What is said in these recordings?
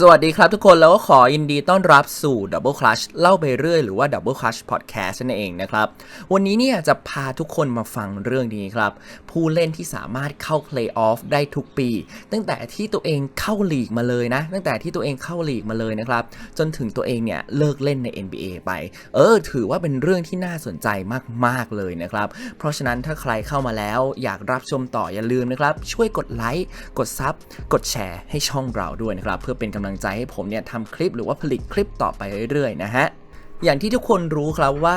สวัสดีครับทุกคนแล้วก็ขอยินดีต้อนรับสู่ Double Clutch เล่าไปเรื่อยหรือว่า Double Clutch Podcast นั่นเองนะครับ วันนี้เนี่ยจะพาทุกคนมาฟังเรื่องนี้ครับ ผู้เล่นที่สามารถเข้า Playoff ได้ทุกปี ตั้งแต่ที่ตัวเองเข้าลีกมาเลยนะ ตั้งแต่ที่ตัวเองเข้าลีกมาเลยนะครับ จนถึงตัวเองเนี่ยเลิกเล่นใน NBA ไป เออ ถือว่าเป็นเรื่องที่น่าสนใจมากๆเลยนะครับ เพราะฉะนั้นถ้าใครเข้ามาแล้วอยากรับชมต่ออย่าลืมนะครับช่วยกดไลค์กดซับกดแชร์ให้ช่องเราด้วยนะครับเพื่อเป็นกำลังใจให้ผมเนี่ยทำคลิปหรือว่าผลิตคลิปต่อไปเรื่อยๆนะฮะ อย่างที่ทุกคนรู้ครับว่า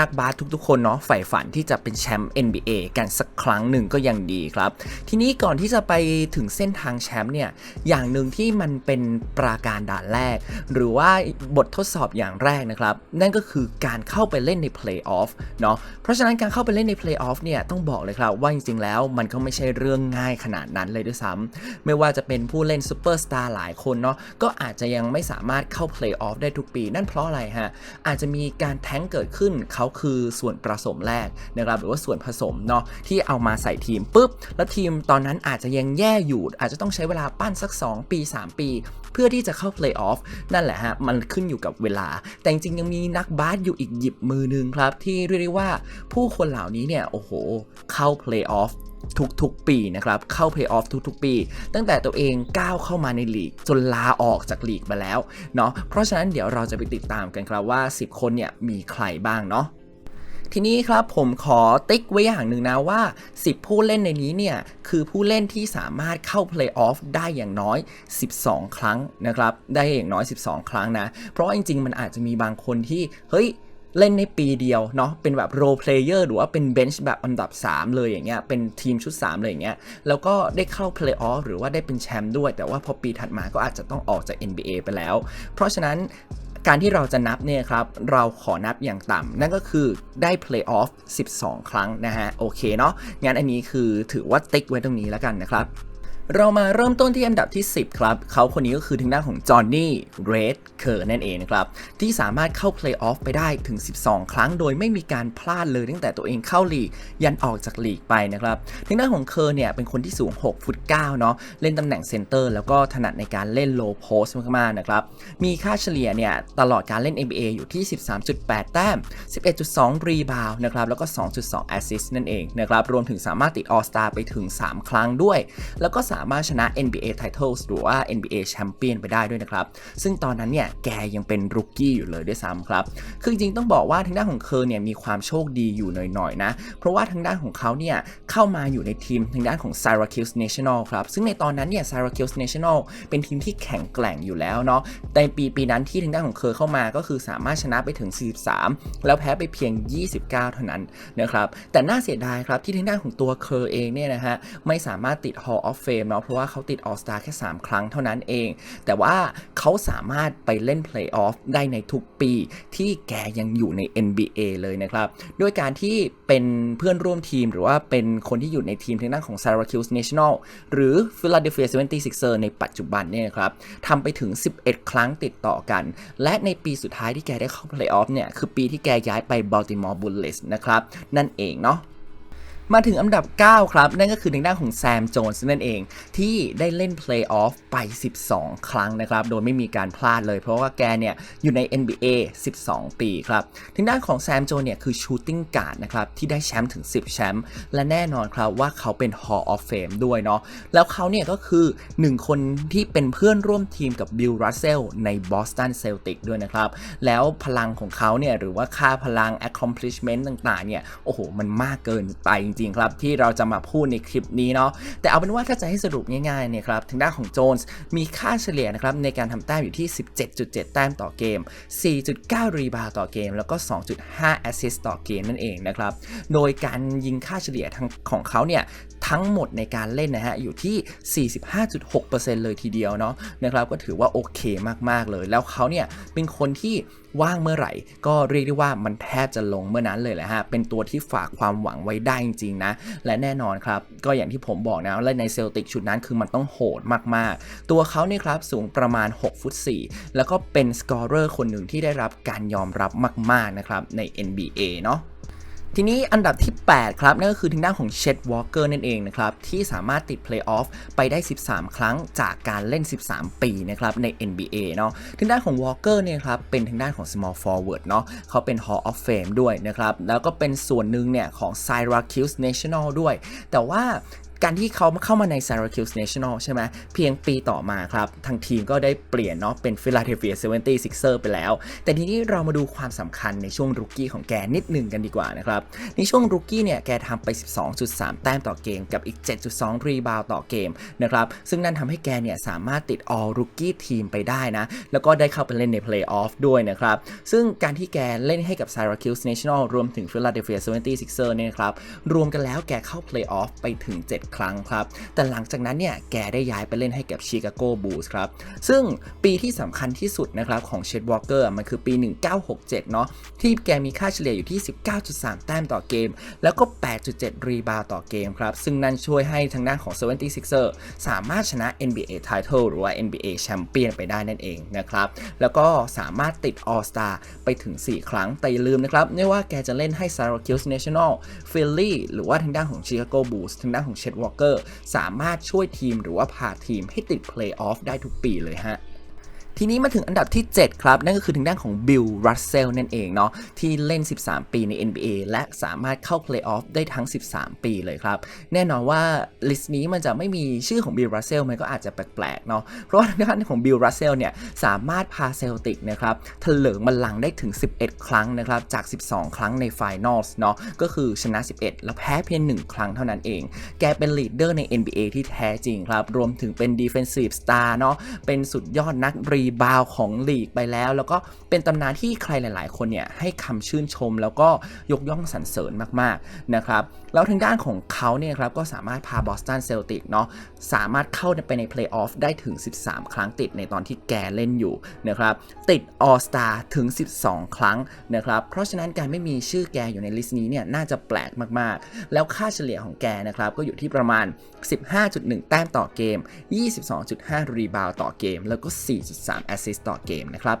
นักบาสทุกๆ คนเนาะใฝ่ฝันที่จะเป็นแชมป์ NBA กันสักครั้งหนึ่งก็ยังดีครับ ทีนี้ก่อนที่จะไปถึงเส้นทางแชมป์เนี่ยอย่างหนึ่งที่มันเป็นปราการด่านแรก หรือว่าบททดสอบอย่างแรกนะครับ นั่นก็คือการเข้าไปเล่นในเพลย์ออฟเนาะเพราะฉะนั้นการเข้าไปเล่นในเพลย์ออฟเนี่ยต้องบอกเลยครับว่าจริงๆแล้วมันก็ไม่ใช่เรื่องง่ายขนาดนั้นเลยด้วยซ้ำไม่ว่าจะเป็นผู้เล่นซูเปอร์สตาร์หลายคนเนาะก็อาจจะยังไม่สามารถเข้าเพลย์ออฟได้ทุกปี นั่นเพราะอะไรฮะอาจจะมีการแท้งเกิดขึ้นเขาคือส่วนผสมแรกนะครับหรือว่าส่วนผสมเนาะที่เอามาใส่ทีมปุ๊บ แล้วทีมตอนนั้นอาจจะยังแย่อยู่ อาจจะต้องใช้เวลาปั้นสัก 2 ปี 3 ปี เพื่อที่จะเข้าเพลย์ออฟนั่นแหละฮะ มันขึ้นอยู่กับเวลา แต่จริงยังมีนักบาสอยู่อีกหยิบมือหนึงครับ ที่เรียกได้ว่าผู้คนเหล่านี้เนี่ย โอ้โห เข้าเพลย์ออฟ ทุกๆ ปีนะครับ เข้าเพลย์ออฟทุกๆ ปี ตั้งแต่ตัวเองก้าวเข้ามาในลีก จนลาออกจากลีกมาแล้วเนาะเพราะฉะนั้นเดี๋ยวเราจะไปติดตามกันครับว่า 10 คนเนี่ยมีใครบ้างเนาะทีนี้ครับผมขอติ๊กไว้อย่างหนึ่งนะว่า 10 ผู้เล่นในนี้เนี่ย คือผู้เล่นที่สามารถเข้าเพลย์ออฟได้อย่างน้อย 12 ครั้งนะครับ ได้อย่างน้อย 12 ครั้งนะ เพราะาจริงๆ มันอาจจะมีบางคนที่ เฮ้ย เล่นในปีเดียวเนาะเป็นแบบโรเพลเยอร์หรือว่าเป็นเบนช์แบบอันดับ 3 เลยอย่างเงี้ยเป็นทีมชุด 3 เลยอย่างเงี้ยแล้วก็ได้เข้าเพลย์ออฟหรือว่าได้เป็นแชมป์ด้วย แต่ว่าพอปีถัดมาก็อาจจะต้องออกจาก NBA ไปแล้ว เพราะฉะนั้นการที่เราจะนับเนี่ยครับ เราขอนับอย่างต่ำนั่นก็คือได้เพลย์ออฟ12 ครั้งนะฮะ โอเคเนาะงั้นอันนี้คือถือว่าติ๊กไว้ตรงนี้แล้วกันนะครับ เรามาเริ่มต้นที่อันดับที่ 10 ครับ เขาคนนี้ก็คือทางด้านของจอห์นนี่เรดเคอร์นั่นเองนะครับ ที่สามารถเข้าเพลย์ออฟไปได้ถึง 12 ครั้ง โดยไม่มีการพลาดเลยตั้งแต่ตัวเองเข้าลีก ยันออกจากลีกไปนะครับทางด้านของเคอร์เนี่ยเป็นคนที่สูง 6 ฟุต 9 เนาะเล่นตำแหน่งเซนเตอร์แล้วก็ถนัดในการเล่นโลโพสมากๆนะครับ มีค่าเฉลี่ยเนี่ยตลอดการเล่น NBA อยู่ที่ 13.8 แต้ม 11.2 รีบาวนะครับแล้วก็ 2.2 แอสซิสต์นั่นเองนะครับรวมถึงสามารถติด All Star ไปถึง 3 ครั้งด้วย แล้วก็ามารถชนะ NBA Titles หรือว่า NBA Champion ไปได้ด้วยนะครับ ซึ่งตอนนั้นเนี่ยแกยังเป็นรุกกี้อยู่เลยด้วยซ้ำครับ คือจริงๆต้องบอกว่าทางด้านของเคอร์เนี่ยมีความโชคดีอยู่หน่อยๆนะ เพราะว่าทางด้านของเขาเนี่ยเข้ามาอยู่ในทีมทางด้านของ Syracuse National ครับ ซึ่งในตอนนั้นเนี่ย Syracuse National เป็นทีมที่แข็งแกร่งอยู่แล้วเนาะ ในปีปีนั้นที่ทางด้านของเคอร์เข้ามาก็คือสามารถชนะไปถึง 43 แล้วแพ้ไปเพียง 29 เท่านั้นนะครับ แต่น่าเสียดายครับที่ทางด้านของตัวเคอร์เองเนี่ยนะฮะไม่สามารถติด Hall of Fame เนาเพราะว่าเขาติด All Star แค่ 3 ครั้งเท่านั้นเอง แต่ว่าเขาสามารถไปเล่น Playoff ได้ในทุกปีที่แกยังอยู่ใน NBA เลยนะครับ ด้วยการที่เป็นเพื่อนร่วมทีมหรือว่าเป็นคนที่อยู่ในทีมทางด้านของ Syracuse National หรือ Philadelphia 76er ในปัจจุบันเนี่ยครับทำไปถึง 11 ครั้งติดต่อกัน และในปีสุดท้ายที่แกได้เข้า Playoff เนี่ย คือปีที่แกย้ายไป Baltimore Bullets นะครับ นั่นเองเนาะ มาถึงอันดับ 9 ครับ นั่นก็คือทางด้านของแซมโจนส์นั่นเอง ที่ได้เล่นเพลย์ออฟไป 12 ครั้งนะครับ โดยไม่มีการพลาดเลย เพราะว่าแกเนี่ย อยู่ใน NBA 12 ปีครับทางด้านของแซมโจนเนี่ย คือชูตติ้งการ์ดนะครับ ที่ได้แชมป์ถึง 10 แชมป์และแน่นอนครับว่าเขาเป็น Hall of Fame ด้วยเนาะแล้วเขาเนี่ยก็คือ 1 คนที่เป็นเพื่อนร่วมทีมกับบิลรัสเซลใน Boston Celtic ด้วยนะครับแล้วพลังของเขาเนี่ยหรือว่าค่าพลัง accomplishment ต่างๆเนี่ยโอ้โหมันมากเกินไปจริง ๆ ครับที่เราจะมาพูดในคลิปนี้เนาะแต่เอาเป็นว่าถ้าจะให้สรุปง่ายๆเนี่ยครับทางด้านของโจนส์มีค่าเฉลี่ยนะครับในการทำแต้มอยู่ที่ 17.7 แต้มต่อเกม 4.9 รีบาวต่อเกม แล้วก็ 2.5 แอสซิสต์ต่อเกมนั่นเองนะครับโดยการยิงค่าเฉลี่ยทั้งของเขาเนี่ย ทั้งหมดในการเล่นนะฮะอยู่ที่ 45.6%เลยทีเดียวเนาะนะครับก็ถือว่าโอเคมากๆเลย แล้วเขาเนี่ยเป็นคนที่ว่างเมื่อไหร่ ก็เรียกได้ว่ามันแทบจะลงเมื่อนั้นเลยแหละฮะเป็นตัวที่ฝากความหวังไว้ได้จริงๆนะและแน่นอนครับก็อย่างที่ผมบอกนะและในเซลติกชุดนั้นคือมันต้องโหดมากๆ ตัวเขาเนี่ยครับสูงประมาณ 6 ฟุต 4 แล้วก็เป็นสกอร์เรอร์คนหนึ่งที่ได้รับการยอมรับมากๆนะครับใน NBA เนาะ ทีนี้อันดับที่ 8 ครับ นั่นก็คือทางด้านของเชดวอลเกอร์นั่นเองนะครับ ที่สามารถติดเพลย์ออฟไปได้ 13 ครั้งจากการเล่น 13 ปีนะครับใน NBA เนาะทางด้านของวอลเกอร์เนี่ยครับเป็นทางด้านของ small forward เนาะเขาเป็น Hall of Fame ด้วยนะครับ แล้วก็เป็นส่วนหนึ่งเนี่ยของ Syracuse National ด้วย แต่ว่า การที่เขาเข้ามาใน Syracuse National ใช่ไหมเพียงปีต่อมาครับ ทางทีมก็ได้เปลี่ยนเนาะเป็น Philadelphia 76er ไปแล้ว แต่ทีนี้เรามาดูความสำคัญในช่วงรุกกี้ของแกนิดหนึ่งกันดีกว่านะครับ ในช่วงรุกกี้เนี่ย แกทำไป 12.3 แต้มต่อเกมกับอีก 7.2 รีบาวต่อเกมนะครับ ซึ่งนั่นทำให้แกเนี่ยสามารถติด All Rookie ทีมไปได้นะ แล้วก็ได้เข้าไปเล่นใน Playoff ด้วยนะครับ ซึ่งการที่แกเล่นให้กับ Syracuse National รวมถึง Philadelphia 76er เนี่ยครับรวมกันแล้วแกเข้า Playoff ไปถึง 7ครั้งครับ แต่หลังจากนั้นเนี่ยแกได้ย้ายไปเล่นให้กับ Chicago Bulls ครับ ซึ่งปีที่สำคัญที่สุดนะครับของเชดวอลเกอร์มันคือปี 1967 เนาะที่แกมีค่าเฉลี่ยอยู่ที่ 19.3 แต้มต่อเกม แล้วก็ 8.7 รีบาวต่อเกมครับ ซึ่งนั่นช่วยให้ทางด้านของ 76er สามารถชนะ NBA Title หรือว่า NBA Champion ไปได้นั่นเองนะครับแล้วก็สามารถติด All Star ไปถึง 4 ครั้ง แต่อย่าลืมนะครับไม่ว่าแกจะเล่นให้ Syracuse National Philly หรือว่าทางด้านของ Chicago Bulls ทางด้านของเชดวอลเกอร์สามารถช่วยทีมหรือว่าพาทีมให้ติดเพลย์ออฟได้ทุกปีเลยฮะ ทีนี้มาถึงอันดับที่ 7 ครับ นั่นก็คือทางด้านของบิลรัสเซลนั่นเองเนาะที่เล่น 13 ปีใน NBA และสามารถเข้าเพลย์ออฟได้ทั้ง 13 ปีเลยครับ แน่นอนว่าลิสต์นี้มันจะไม่มีชื่อของบิลรัสเซลมันก็อาจจะแปลกๆเนาะเพราะว่าทางด้านของบิลรัสเซลเนี่ยสามารถพาเซลติกนะครับเถลิงบัลลังได้ถึง 11 ครั้งนะครับจาก 12 ครั้งในไฟนอลส์เนาะก็คือชนะ 11 แล้วแพ้เพียง 1 ครั้งเท่านั้นเอง แกเป็นลีดเดอร์ใน NBA ที่แท้จริงครับ รวมถึงเป็น Defensive Star เนาะเป็นสุดยอดนักรีบาวของลีกไปแล้ว แล้วก็เป็นตำนานที่ใครหลาย ๆ คนเนี่ยให้คำชื่นชม แล้วก็ยกย่องสรรเสริญมาก ๆ นะครับ แล้วทางด้านของเขาเนี่ยครับก็สามารถพาบอสตันเซลติกเนาะสามารถเข้าไปในเพลย์ออฟได้ถึง 13 ครั้งติดในตอนที่แกเล่นอยู่นะครับติดออสตาถึง 12 ครั้งนะครับเพราะฉะนั้นการไม่มีชื่อแกอยู่ในลิสต์นี้เนี่ยน่าจะแปลกมาก ๆ แล้วค่าเฉลี่ยของแกนะครับก็อยู่ที่ประมาณ 15.1 แต้มต่อเกม 22.5 รีบาวต่อเกม แล้วก็ 4.3แอสซิสต์ต่อเกมนะครับ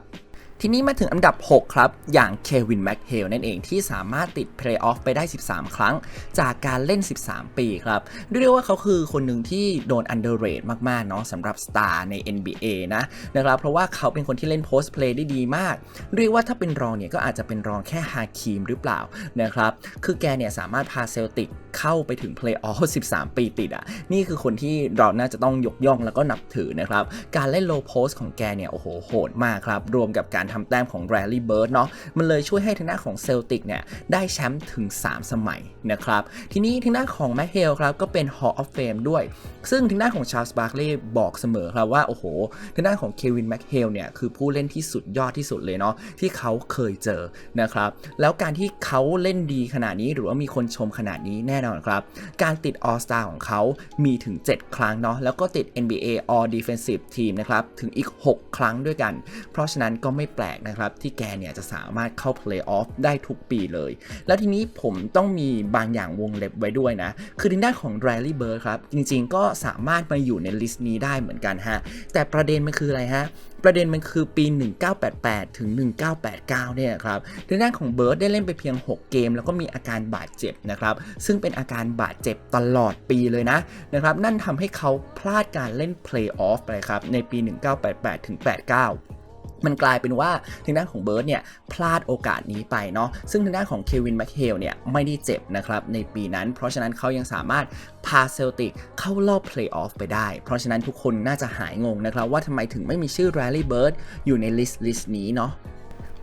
ทีนี้มาถึงอันดับ 6 ครับ อย่างเควินแม็กเฮลนั่นเองที่สามารถติดเพลย์ออฟไปได้ 13 ครั้ง จากการเล่น 13 ปีครับเรียกได้ว่าเขาคือคนหนึ่งที่โดน underrate มาก ๆ เนาะสำหรับสตาร์ใน NBA นะนะครับเพราะว่าเขาเป็นคนที่เล่นโพสต์เพลย์ได้ดีมาก เรียกว่าถ้าเป็นรองเนี่ยก็อาจจะเป็นรองแค่ฮาคิมหรือเปล่านะครับคือแกเนี่ยสามารถพาเซลติกเข้าไปถึงเพลย์ออฟ 13 ปีติดอะนี่คือคนที่เราน่าจะต้องยกย่องแล้วก็นับถือนะครับการเล่นโลโพสของแกเนี่ยโอ้โหโหดมากครับรวมกับการทำแต้มของแรลลี่เบิร์ดเนาะมันเลยช่วยให้ทางด้านของเซลติกเนี่ยได้แชมป์ถึง 3 สมัยนะครับ ทีนี้ทางด้านของแมคเฮลครับก็เป็น Hall of Fame ด้วย ซึ่งทางด้านของชาร์ลส์บาร์ l ลีย์บอกเสมอครับว่า โอ้โห ทางด้านของเควินแมคเฮลเนี่ย คือผู้เล่นที่สุดยอดที่สุดเลยเนาะที่เขาเคยเจอนะครับ แล้วการที่เขาเล่นดีขนาดนี้หรือว่ามีคนชมขนาดนี้แน่นอนครับ การติด All Star ของเขามีถึง 7 ครั้งเนาะแล้วก็ติด NBA All Defensive Team นะครับถึงอีก 6 ครั้งด้วยกัน เพราะฉะนั้นก็ไม่แปลกนะครับที่แกเนี่ยจะสามารถเข้า Playoff ได้ทุกปีเลย แล้วทีนี้ผมต้องมีบางอย่างวงเล็บไว้ด้วยนะ คือทางด้านของ Riley Bird ครับ จริงๆก็สามารถมาอยู่ในลิสต์นี้ได้เหมือนกันฮะ แต่ประเด็นมันคืออะไรฮะ ประเด็นมันคือปี 1988 ถึง 1989 เนี่ยครับทางด้านของเบิร์ดได้เล่นไปเพียง 6 เกม แล้วก็มีอาการบาดเจ็บนะครับ ซึ่งเป็นอาการบาดเจ็บตลอดปีเลยนะนะครับ นั่นทำให้เขาพลาดการเล่นเพลย์ออฟไปครับ ในปี 1988 ถึง 89 มันกลายเป็นว่าทางด้านของเบิร์ดเนี่ยพลาดโอกาสนี้ไปเนาะซึ่งทางด้านของเควินแมคเฮลเนี่ยไม่ได้เจ็บนะครับในปีนั้น เพราะฉะนั้นเขายังสามารถพาเซลติกเข้ารอบเพลย์ออฟไปได้ เพราะฉะนั้นทุกคนน่าจะหายงงนะครับว่าทำไมถึงไม่มีชื่อแรลลี่เบิร์ดอยู่ในลิสต์ลิสต์นี้เนาะ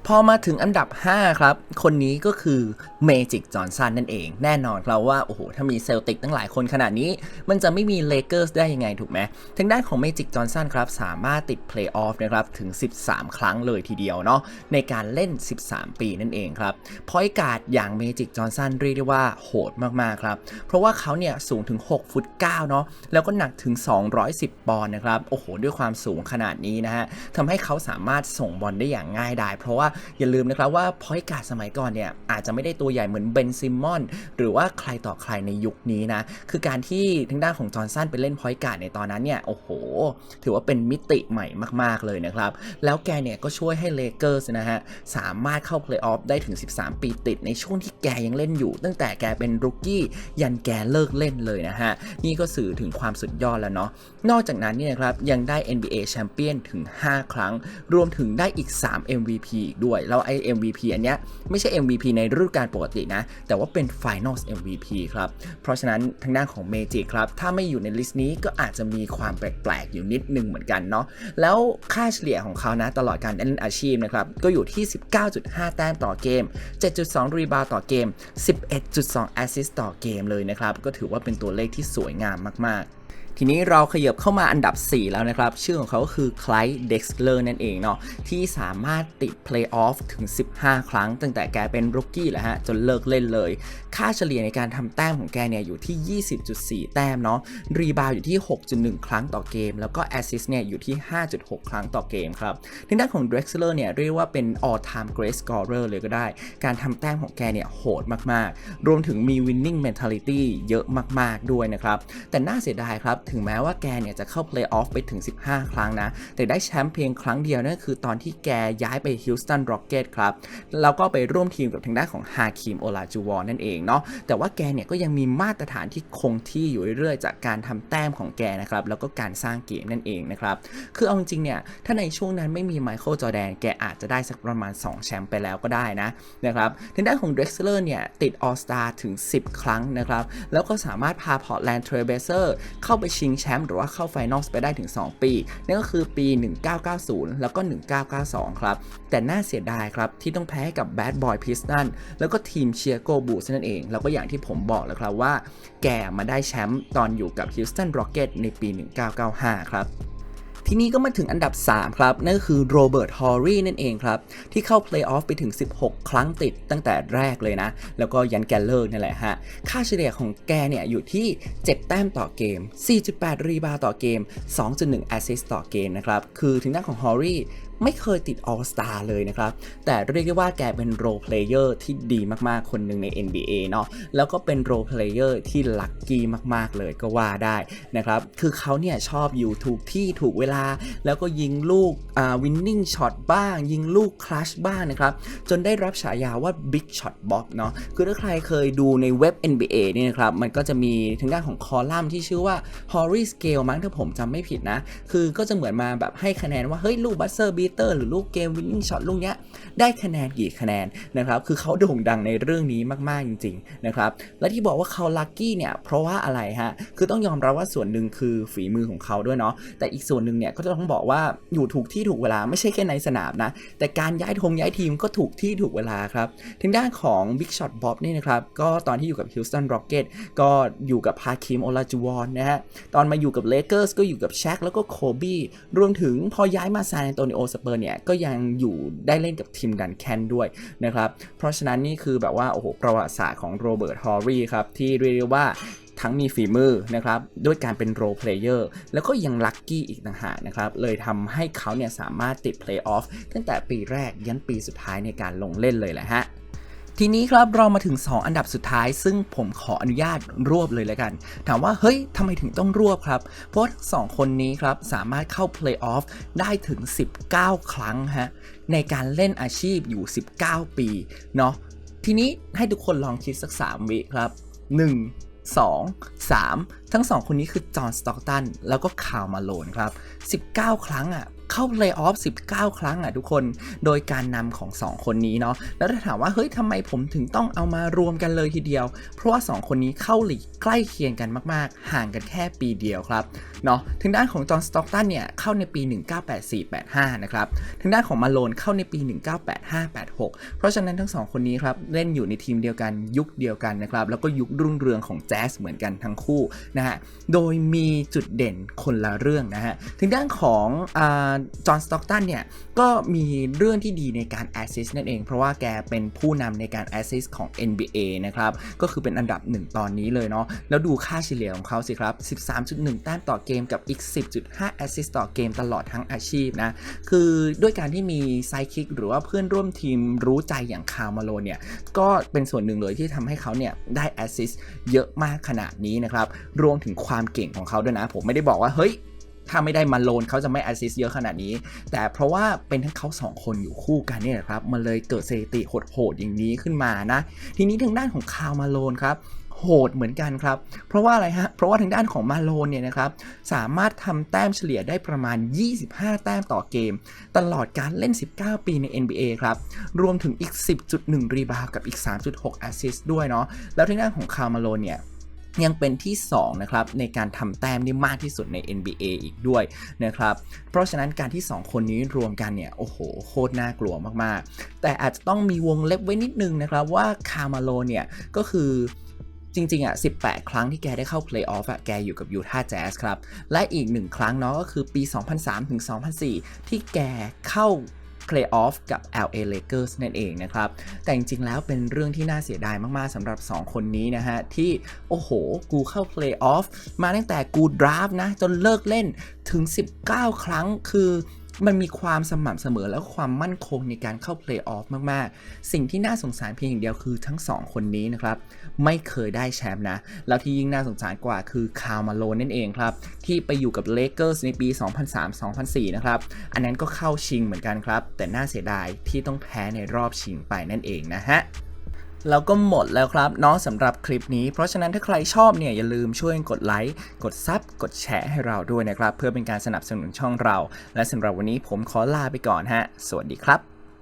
พอมาถึงอันดับ 5 ครับ คนนี้ก็คือเมจิกจอห์นสันนั่นเอง แน่นอนครับว่า โอ้โห ถ้ามีเซลติกตั้งหลายคนขนาดนี้ มันจะไม่มีเลเกอร์สได้ยังไงถูกไหมทางด้านของเมจิกจอห์นสันครับ สามารถติดเพลย์ออฟนะครับถึง 13 ครั้งเลยทีเดียวเนาะในการเล่น 13 ปีนั่นเองครับพอยการ์ดอย่างเมจิกจอห์นสันเรียกได้ว่าโหดมากๆครับ เพราะว่าเขาเนี่ยสูงถึง 6 ฟุต 9 เนาะแล้วก็หนักถึง 210 ปอนด์นะครับโอ้โหด้วยความสูงขนาดนี้นะฮะทำให้เขาสามารถส่งบอลได้อย่างง่ายดายเพราะว่าอย่าลืมนะครับว่าพอยการ์ดสมัยก่อนเนี่ยอาจจะไม่ได้ตัวใหญ่เหมือนเบนซิมอนหรือว่าใครต่อใครในยุคนี้นะ คือการที่ทางด้านของจอห์นสันไปเล่นพอยการ์ดในตอนนั้นเนี่ยโอ้โห ถือว่าเป็นมิติใหม่มาก ๆ เลยนะครับ แล้วแกเนี่ยก็ช่วยให้เลเกอร์สนะฮะสามารถเข้าเพลย์ออฟได้ถึง 13 ปีติดในช่วงที่แกยังเล่นอยู่ ตั้งแต่แกเป็นรุกกี้ยันแกเลิกเล่นเลยนะฮะ นี่ก็สื่อถึงความสุดยอดแล้วเนาะนอกจากนั้นเนี่ยครับยังได้ NBA แชมเปี้ยนถึง 5 ครั้ง รวมถึงได้อีก 3 MVP อีกด้วยแล้วไอ้ MVP อันเนี้ยไม่ใช่ MVP ในฤดูกาลปกตินะ แต่ว่าเป็น Finals MVP ครับ เพราะฉะนั้นทางด้านของเมจิครับ ถ้าไม่อยู่ในลิสต์นี้ก็อาจจะมีความแปลกๆ อยู่นิดนึงเหมือนกันเนาะ แล้วค่าเฉลี่ยของเขานะตลอดการเล่นอาชีพนะครับ ก็อยู่ที่ 19.5 แต้มต่อเกม 7.2 รีบาวต่อเกม 11.2 แอสซิสต์ต่อเกมเลยนะครับ ก็ถือว่าเป็นตัวเลขที่สวยงามมากๆ ทีนี้เราขยับเข้ามาอันดับ 4 แล้วนะครับ ชื่อของเขาก็คือไคลเด็กซ์เลอร์นั่นเองเนาะที่สามารถติดเพลย์ออฟถึง 15 ครั้ง ตั้งแต่แกเป็นรุกกี้แหละฮะ จนเลิกเล่นเลย ค่าเฉลี่ยในการทำแต้มของแกเนี่ยอยู่ที่ 20.4 แต้มเนาะรีบาวอยู่ที่ 6.1 ครั้งต่อเกม แล้วก็แอสซิสเนี่ยอยู่ที่ 5.6 ครั้งต่อเกมครับทางด้านของ Drexler เนี่ยเรียกว่าเป็น all time great scorer เลยก็ได้ การทำแต้มของแกเนี่ยโหดมากๆ รวมถึงมี winning mentality เยอะมาก ๆ ด้วยนะครับแต่น่าเสียดายครับถึงแม้ว่าแกเนี่ยจะเข้า play off ไปถึง 15 ครั้งนะ แต่ได้แชมป์เพียงครั้งเดียวนั่นคือตอนที่แกย้ายไป Houston Rockets ครับ แล้วก็ไปร่วมทีมกับทางด้านของฮาคิมโอลาจูวอนนั่นเองเนาะ แต่ว่าแกเนี่ยก็ยังมีมาตรฐานที่คงที่อยู่เรื่อยๆ จากการทำแต้มของแกนะครับ แล้วก็การสร้างเกมนั่นเองนะครับ คือเอาจริงเนี่ย ถ้าในช่วงนั้นไม่มีไมเคิลจอแดน แกอาจจะได้สักประมาณ 2 แชมป์ไปแล้วก็ได้นะนะครับ ทางด้านของ Drexler เนี่ยติด All Star ถึง 10 ครั้งนะครับ แล้วก็สามารถพา Portland Trail Blazers เข้าไปชิงแชมป์หรือว่าเข้าไฟนอลไปได้ถึง 2 ปีนั่นก็คือปี 1990 แล้วก็ 1992 ครับ แต่น่าเสียดายครับ ที่ต้องแพ้กับแบดบอยพิสตันแล้วก็ทีมเชียโกบูสนั่นเอง แล้วก็อย่างที่ผมบอกแล้วครับว่า แกมาได้แชมป์ตอนอยู่กับฮิวสตันโรเกตในปี 1995 ครับ ทีนี้ก็มาถึงอันดับ 3 ครับ นั่นก็คือโรเบิร์ตฮอร์รีนั่นเองครับ ที่เข้าเพลย์ออฟไปถึง 16 ครั้งติดตั้งแต่แรกเลยนะ แล้วก็ยันแกลเลอร์นี่แหละฮะ ค่าเฉลี่ยของแกเนี่ยอยู่ที่ 7 แต้มต่อเกม 4.8 รีบาต่อเกม 2.1 แอสซิสต์ต่อเกมนะครับ คือถึงด้านของฮอร์รี ไม่เคยติด All Star เลยนะครับ แต่เรียกได้ว่าแกเป็นโรเพลเยอร์ที่ดีมากๆ คนหนึ่งใน NBA เนาะแล้วก็เป็นโรเพลเยอร์ที่ลัคกี้มากๆเลยก็ว่าได้นะครับ คือเขาเนี่ยชอบอยู่ถูกที่ถูกเวลา แล้วก็ยิงลูกอ่าวินนิ่งช็อตบ้าง ยิงลูกคลัชบ้างนะครับ จนได้รับฉายาว่า Big Shot Bob เนาะคือถ้าใครเคยดูในเว็บ NBA นี่นะครับ มันก็จะมีทางด้านของคอลัมน์ที่ชื่อว่า Horry Scale มั้งถ้าผมจำไม่ผิดนะ คือก็จะเหมือนมาแบบให้คะแนนว่าเฮ้ยลูกบัสเซอร์บีเตอร์หรือลูกเกมวินนิ่งช็อตลูกเนี้ยได้คะแนนกี่คะแนนนะครับคือเขาโด่งดังในเรื่องนี้มากๆจริงๆนะครับและที่บอกว่าเขาลัคกี้เนี่ยเพราะว่าอะไรฮะคือต้องยอมรับว่าส่วนหนึ่งคือฝีมือของเขาด้วยเนาะแต่อีกส่วนหนึ่งเนี่ยก็จะต้องบอกว่าอยู่ถูกที่ถูกเวลาไม่ใช่แค่ในสนามนะแต่การย้ายทงย้ายทีมก็ถูกที่ถูกเวลาครับทางด้านของ Big Shot Bob นี่นะครับก็ตอนที่อยู่กับ Houston Rocket ก็อยู่กับพาคิมโอลาจูวอนนะฮะตอนมาอยู่กับ Lakers ก็อยู่กับแช k แล้วก็โคบี้รวมถึงพอย้ายมาซานอนโตนิโอสเปอร์เนี่ยก็ยังอยู่ได้เล่นกับทีมดันแคนด้วยนะครับ เพราะฉะนั้นนี่คือแบบว่าโอ้โหประวัติศาสตร์ของโรเบิร์ตฮอร์รีครับที่เรียกว่าทั้งมีฝีมือนะครับด้วยการเป็นโรเพลเยอร์แล้วก็ยังลัคกี้อีกต่างหากนะครับ เลยทำให้เขาเนี่ยสามารถติดเพลย์ออฟตั้งแต่ปีแรกยันปีสุดท้ายในการลงเล่นเลยแหละฮะ ทีนี้ครับเรามาถึง 2 อันดับสุดท้าย ซึ่งผมขออนุญาตรวบเลยแล้วกัน ถามว่าเฮ้ยทำไมถึงต้องรวบครับ เพราะทั้งสองคนนี้ครับสามารถเข้าเพลย์ออฟได้ถึง 19 ครั้งฮะในการเล่นอาชีพอยู่ 19 ปีเนาะทีนี้ให้ทุกคนลองคิดสัก 3 วิครับ 1 2 3 ทั้ง 2 คนนี้คือจอห์นสต็อกตันแล้วก็คาร์มาโลนครับ 19 ครั้งอะ เข้าเพลย์ออฟ19 ครั้งอะทุกคน โดยการนำของ 2 คนนี้เนาะ แล้วถ้าถามว่าเฮ้ยทำไมผมถึงต้องเอามารวมกันเลยทีเดียว เพราะว่า 2 คนนี้เข้าหลีกใกล้เคียงกันมากๆ ห่างกันแค่ปีเดียวครับ เนาะทางด้านของจอห์นสต็อกตันเนี่ยเข้าในปี 1984-85 นะครับทางด้านของมาโลนเข้าในปี 1985-86 เพราะฉะนั้นทั้ง 2 คนนี้ครับเล่นอยู่ในทีมเดียวกันยุคเดียวกันนะครับแล้วก็ยุครุ่งเรืองของแจ๊สเหมือนกันทั้งคู่นะฮะโดยมีจุดเด่นคนละเรื่องนะฮะทางด้านของอ่าจอห์นสต็อกตันเนี่ย ก็มีเรื่องที่ดีในการแอสซิสต์นั่นเอง เพราะว่าแกเป็นผู้นำในการแอสซิสต์ของ NBA นะครับ ก็คือเป็นอันดับหนึ่งตอนนี้เลยเนาะ แล้วดูค่าเฉลี่ยของเขาสิครับ 13.1 แต้มต่อเกมกับอีก 10.5 แอสซิสต์ต่อเกมตลอดทั้งอาชีพนะ คือด้วยการที่มีไซคิกหรือว่าเพื่อนร่วมทีมรู้ใจอย่างคาร์มาโลเนี่ย ก็เป็นส่วนหนึ่งเลยที่ทำให้เขาเนี่ยได้แอสซิสต์เยอะมากขนาดนี้นะครับ รวมถึงความเก่งของเขาด้วยนะ ผมไม่ได้บอกว่าเฮ้ย ถ้าไม่ได้มาโลนเขาจะไม่แอสซิสเยอะขนาดนี้ แต่เพราะว่าเป็นทั้งเขาสองคนอยู่คู่กันเนี่ยนะครับ มันเลยเกิดสถิติโหดๆอย่างนี้ขึ้นมานะ ทีนี้ทางด้านของคาร์มาโลนครับโหดเหมือนกันครับ เพราะว่าอะไรฮะ เพราะว่าทางด้านของมาโลนเนี่ยนะครับ สามารถทำแต้มเฉลี่ยได้ประมาณ 25 แต้มต่อเกม ตลอดการเล่น 19 ปีใน NBA ครับ รวมถึงอีก 10.1 รีบาวกับอีก 3.6 แอสซิสต์ด้วยเนาะ แล้วทางด้านของคาร์มาโลนเนี่ย ยังเป็นที่2นะครับในการทำแต้มได้มากที่สุดใน NBA อีกด้วยนะครับเพราะฉะนั้นการที่ 2 คนนี้รวมกันเนี่ยโอ้โหโคตรน่ากลัวมากๆ แต่อาจจะต้องมีวงเล็บไว้นิดนึงนะครับว่าคาร์มาโลเนี่ยก็คือจริงๆอะ 18 ครั้งที่แกได้เข้าเพลย์ออฟอะ แกอยู่กับยูทาห์แจ๊สครับ และอีก1ครั้งเนาะก็คือปี 2003 ถึง 2004 ที่แกเข้า เพลย์ออฟกับ LA Lakers นั่นเองนะครับ แต่จริงๆแล้วเป็นเรื่องที่น่าเสียดายมากๆสำหรับ 2 คนนี้นะฮะ ที่ โอ้โห กูเข้าเพลย์ออฟมาตั้งแต่กูดราฟนะ จนเลิกเล่นถึง 19 ครั้งคือ มันมีความสม่ำเสมอและความมั่นคงในการเข้า Playoff มากๆ สิ่งที่น่าสงสารเพียงอย่างเดียวคือทั้ง 2 คนนี้นะครับ ไม่เคยได้แชมป์นะ แล้วที่ยิ่งน่าสงสารกว่าคือคาร์มาโลนั่นเองครับ ที่ไปอยู่กับเลเกอร์สในปี 2003-2004 นะครับ อันนั้นก็เข้าชิงเหมือนกันครับ แต่น่าเสียดายที่ต้องแพ้ในรอบชิงไปนั่นเองนะฮะ แล้วก็หมดแล้วครับเนาะสำหรับคลิปนี้ เพราะฉะนั้นถ้าใครชอบเนี่ยอย่าลืมช่วยกดไลค์ กดซับกดแชร์ให้เราด้วยนะครับ เพื่อเป็นการสนับสนุนช่องเรา และสำหรับวันนี้ผมขอลาไปก่อนฮะ สวัสดีครับ